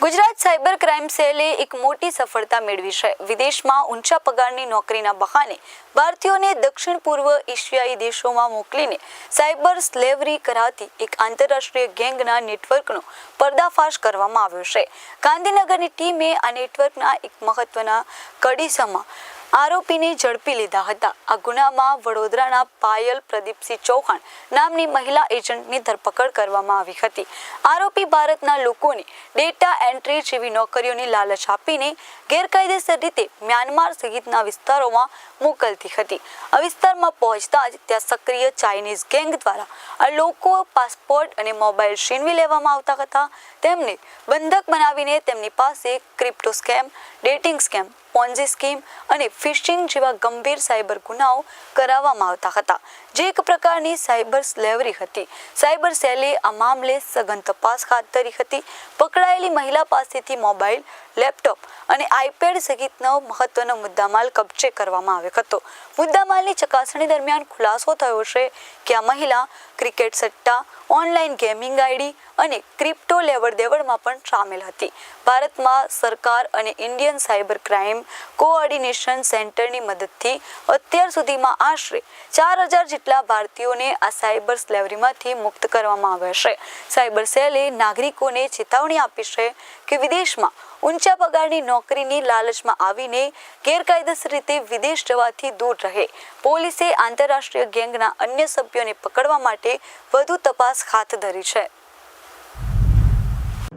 Gujarat cyber crime સેલે એક મોટી સફળતા મેળવી છે. વિદેશમાં ઊંચા પગારની નોકરીના બહાને ભારતીયોને દક્ષિણ પૂર્વ એશિયાઈ દેશોમાં મોકલીને સાયબર સ્લેવરી કરાતી એક આંતરરાષ્ટ્રીય ગેંગના નેટવર્કનો પર્દાફાશ કરવામાં આવ્યો છે. ગાંધીનગરની ટીમે આ નેટવર્કના એક મહત્વના કડીસમાં આરોપીને ઝડપી લીધા હતા. આ ગુનામાં વડોદરાના પાયલ પ્રદીપસિંહ ચૌહાણ નામની મહિલા એજન્ટની ધરપકડ કરવામાં આવી હતી. આરોપી ભારતના લોકોને ડેટા એન્ટ્રી જેવી નોકરીઓની લાલચ આપીને ગેરકાયદેસર રીતે મ્યાનમાર સહિતના વિસ્તારોમાં મોકલતી હતી. આ વિસ્તારમાં પહોંચતા જ ત્યાં સક્રિય ચાઇનીઝ ગેંગ દ્વારા આ લોકો પાસપોર્ટ અને મોબાઈલ છીનવી લેવામાં આવતા હતા. તેમને બંધક બનાવીને તેમની પાસે crypto scam, dating scam Ponzi scheme અને ફિશિંગ જેવા ગંભીર સાયબર ગુનાઓ કરાવવામાં આવતા હતા, જે એક પ્રકારની સાયબર સ્લેવરી હતી. સાયબર સેલે આ મામલે સઘન તપાસ હાથ ધરી હતી. પકડાયેલી મહિલા પાસેથી મોબાઈલ, લેપટોપ અને આઈપેડ સહિતનો મહત્વનો મુદ્દામાલ કબજે કરવામાં આવ્યો હતો. મુદ્દામાલની ચકાસણી દરમિયાન ખુલાસો થયો છે કે આ મહિલા ક્રિકેટ સટ્ટા, ઓનલાઈન ગેમિંગ આઈડી અને ક્રિપ્ટો લેવડ દેવડમાં પણ સામેલ હતી. ભારતમાં સરકાર અને ઇન્ડિયન સાયબર ક્રાઇમ કોઓર્ડિનેશન સેન્ટરની મદદથી અત્યાર સુધીમાં આશરે ચાર હજાર જેટલા ભારતીયોને આ સાયબર સ્લેવરીમાંથી મુક્ત કરવામાં આવ્યા છે. સાયબર સેલે નાગરિકોને ચેતવણી આપી છે કે વિદેશમાં ઊંચા પગારની નોકરીની લાલચમાં આવીને ગેરકાયદેસર રીતે વિદેશ જવાથી દૂર રહે. પોલીસે આંતરરાષ્ટ્રીય ગેંગના અન્ય સભ્યોને પકડવા માટે વધુ તપાસ હાથ ધરી છે.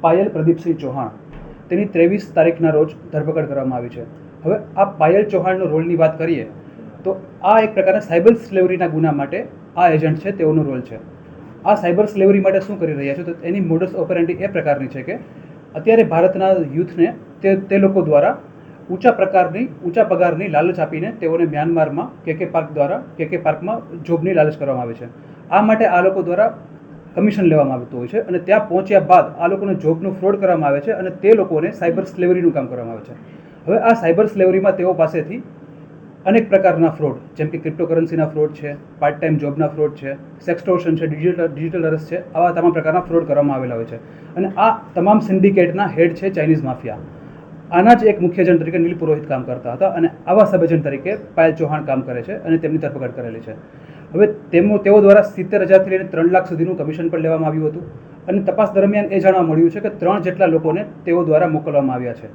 પાયલ પ્રદીપસિંહ ચૌહાણ. તેની ત્રેવીસ તારીખના રોજ ધરપકડ કરવામાં આવી છે. હવે આ પાયલ ચૌહાણનો રોલની વાત કરીએ, તો આ એક પ્રકારના સાયબર સ્લેવરીના ગુના માટે આ એજન્ટ છે, તેઓનો રોલ છે. આ સાયબર સ્લેવરી માટે શું કરી રહ્યા છે? તો એની મોડસ ઓપરેન્ટી એ પ્રકારની છે કે, અત્યારે ભારતના યુથને તે તે લોકો દ્વારા ઊંચા પ્રકારની, ઊંચા પગારની લાલચ આપીને તેઓને મ્યાનમારમાં, કે કે પાર્ક દ્વારા, કે કે પાર્કમાં જોબની લાલચ કરવામાં આવે છે. આ માટે આ લોકો દ્વારા કમિશન લેવામાં આવતું હોય છે અને ત્યાં પહોંચ્યા બાદ આ લોકોને જોબનું ફ્રોડ કરવામાં આવે છે અને તે લોકોને સાયબર સ્લેવરીનું કામ કરવામાં આવે છે. હવે આ સાયબર સ્લેવરીમાં તેઓ પાસેથી અનેક પ્રકારના ફ્રોડ, જેમ કે ક્રિપ્ટોકરન્સીના ફ્રોડ છે પાર્ટ ટાઈમ જોબના ફ્રોડ છે સેક્સટોર્શન છે, ડિજિટલ ડિજિટલ અરસ છે, આવા તમામ પ્રકારના ફ્રોડ કરવામાં આવેલા હોય છે. અને આ તમામ સિન્ડિકેટના હેડ છે ચાઇનીઝ માફિયા. આના જ એક મુખ્ય એજન્ટ તરીકે નીલ પુરોહિત કામ કરતા હતા અને આવા સબજન તરીકે પાયલ ચૌહાણ કામ કરે છે અને તેમની ધરપકડ કરેલી છે. હવે તેમો તેઓ દ્વારા સિત્તેર હજારથી લઈને ત્રણ લાખ સુધીનું કમિશન પણ લેવામાં આવ્યું હતું. અને તપાસ દરમિયાન એ જાણવા મળ્યું છે કે ત્રણ જેટલા લોકોને તેઓ દ્વારા મોકલવામાં આવ્યા છે.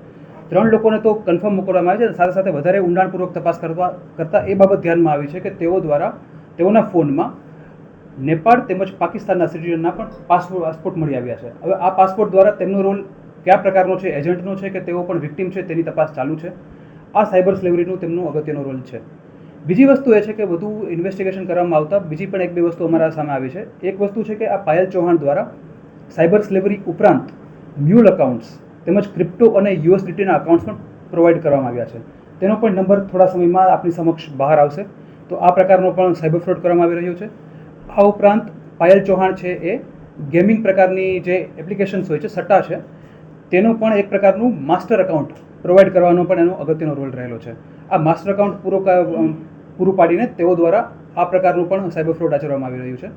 ત્રણ લોકોને તો કન્ફર્મ મોકલવામાં આવ્યા છે. સાથે સાથે વધારે ઊંડાણપૂર્વક તપાસ કરવા કરતાં એ બાબત ધ્યાનમાં આવી છે કે તેઓ દ્વારા તેઓના ફોનમાં નેપાળ તેમજ પાકિસ્તાનના સિટીઝનના પણ પાસપોર્ટ પાસપોર્ટ મળી આવ્યા છે. હવે આ પાસપોર્ટ દ્વારા તેમનો રોલ કયા પ્રકારનો છે? એજન્ટનો છે કે તેઓ પણ વિક્ટીમ છે? તેની તપાસ ચાલુ છે. આ સાયબર સ્લેવરીનું તેમનું અગત્યનો રોલ છે. બીજી વસ્તુ એ છે કે વધુ ઇન્વેસ્ટિગેશન કરવામાં આવતા બીજી પણ એક બે વસ્તુ અમારા સામે આવી છે. એક વસ્તુ છે કે આ પાયલ ચૌહાણ દ્વારા સાયબર સ્લેવરી ઉપરાંત મ્યુલ અકાઉન્ટ્સ તેમજ ક્રિપ્ટો અને યુએસડીટીના અકાઉન્ટ્સ પણ પ્રોવાઈડ કરવામાં આવ્યા છે. તેનો પણ નંબર થોડા સમયમાં આપણી સમક્ષ બહાર આવશે. તો આ પ્રકારનો પણ સાયબર ફ્રોડ કરવામાં આવી રહ્યો છે. આ ઉપરાંત પાયલ ચૌહાણ છે એ ગેમિંગ પ્રકારની જે એપ્લિકેશન્સ હોય છે, સટ્ટા છે, તેનું પણ એક પ્રકારનું માસ્ટર એકાઉન્ટ પ્રોવાઈડ કરવાનો પણ એનો અગત્યનો રોલ રહેલો છે. આ માસ્ટર એકાઉન્ટ પૂરો પૂરું પાડીને તેઓ દ્વારા આ પ્રકારનું પણ સાયબર ફ્રોડ આચરવામાં આવી રહ્યું છે.